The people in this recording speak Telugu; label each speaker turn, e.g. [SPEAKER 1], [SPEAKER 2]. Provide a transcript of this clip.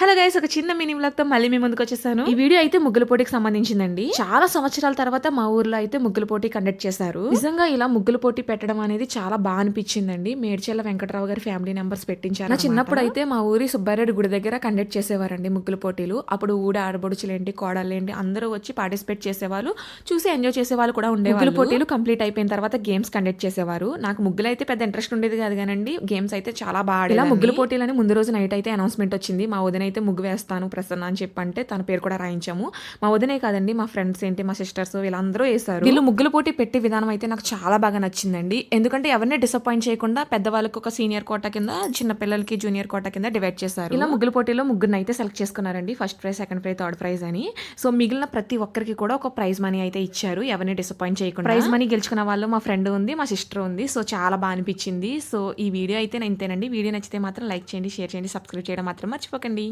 [SPEAKER 1] హలో గైస్ ఒక చిన్న మినీ వ్లాగ్తో మళ్ళీ మీ ముందుకు వచ్చేసాను. ఈ వీడియో అయితే ముగ్గుల పోటీకి సంబంధించిందండి. చాలా సంవత్సరాల తర్వాత మా ఊర్లో అయితే ముగ్గుల పోటీ కండక్ట్ చేశారు. నిజంగా ఇలా ముగ్గుల పోటీ పెట్టడం అనేది చాలా బాగా అనిపించిందండి. మేడ్చెల్ల వెంకటరావు గారి ఫ్యామిలీ నెంబర్స్ పెట్టించారు నా చిన్నప్పుడు అయితే మా ఊరి సుబ్బారెడ్డి గుడి దగ్గర కండక్ట్ చేసేవారండి ముగ్గుల పోటీలు. అప్పుడు ఊడ ఆడబడుచులేంటి కోడలేంటి అందరూ వచ్చి పార్టిసిపేట్ చేసేవాళ్ళు. చూసి ఎంజాయ్ చేసేవాళ్ళు కూడా ఉండేవాళ్ళు. ముగ్గుల పోటీలు కంప్లీట్ అయిపోయిన తర్వాత గేమ్స్ కండక్ట్ చేసేవారు. నాకు ముగ్గులు అయితే పెద్ద ఇంట్రెస్ట్ ఉండేది కాదు కానండి. గేమ్స్ అయితే చాలా బాగా ఇలా ముగ్గుల పోటీలని ముందు రోజు నైట్ అయితే అనౌన్స్మెంట్ వచ్చింది. మా వదిన అయితే ముగ్గు వేస్తాను ప్రసన్న అని చెప్పంటే తన పేరు కూడా రాయించాము. మా వదినే కాదండి మా ఫ్రెండ్స్ ఏంటి మా సిస్టర్స్ వీళ్ళందరూ వేస్తారు వీళ్ళు ముగ్గుల పోటీ పెట్టే విధానం అయితే నాకు చాలా బాగా నచ్చిందండి. ఎందుకంటే ఎవరిని డిసప్పాయింట్ చేయకుండా పెద్దవాళ్ళకి ఒక సీనియర్ కోట కింద చిన్న పిల్లలకి జూనియర్ కోట కింద డివైడ్ చేశారు. ఇలా ముగ్గుల పోటీలో ముగ్గురిని అయితే సెలెక్ట్ చేసుకున్నారండి first prize second prize third prize అని. సో మిగిలిన ప్రతి ఒక్కరికి కూడా ఒక ప్రైజ్ మనీ అయితే ఇచ్చారు ఎవరిని డిసప్పాయింట్ చేయకుండా. ప్రైజ్ మనీ గెలుచుకున్న వాళ్ళు మా ఫ్రెండ్ ఉంది మా సిస్టర్ ఉంది సో చాలా బాగా అనిపించింది. సో ఈ వీడియో అయితే నేను ఇంతేనండి. వీడియో నచ్చితే మాత్రం లైక్ చేయండి షేర్ చేయండి సబ్స్క్రైబ్ చేయడం మాత్రం మర్చిపోకండి.